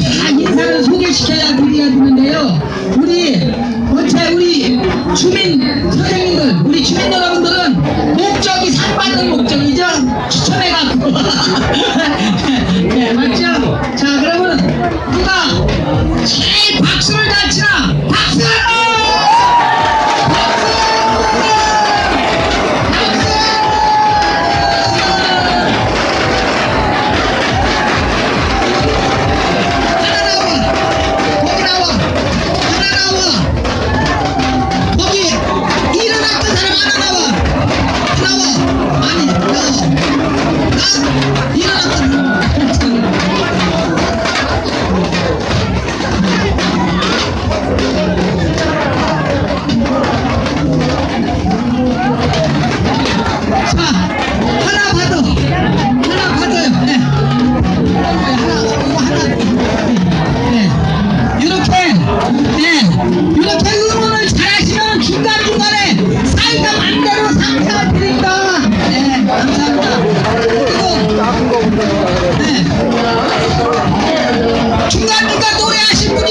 다 예산을 소개시켜야 그리가 되는데요. 우리 어차 우리 주민 선생님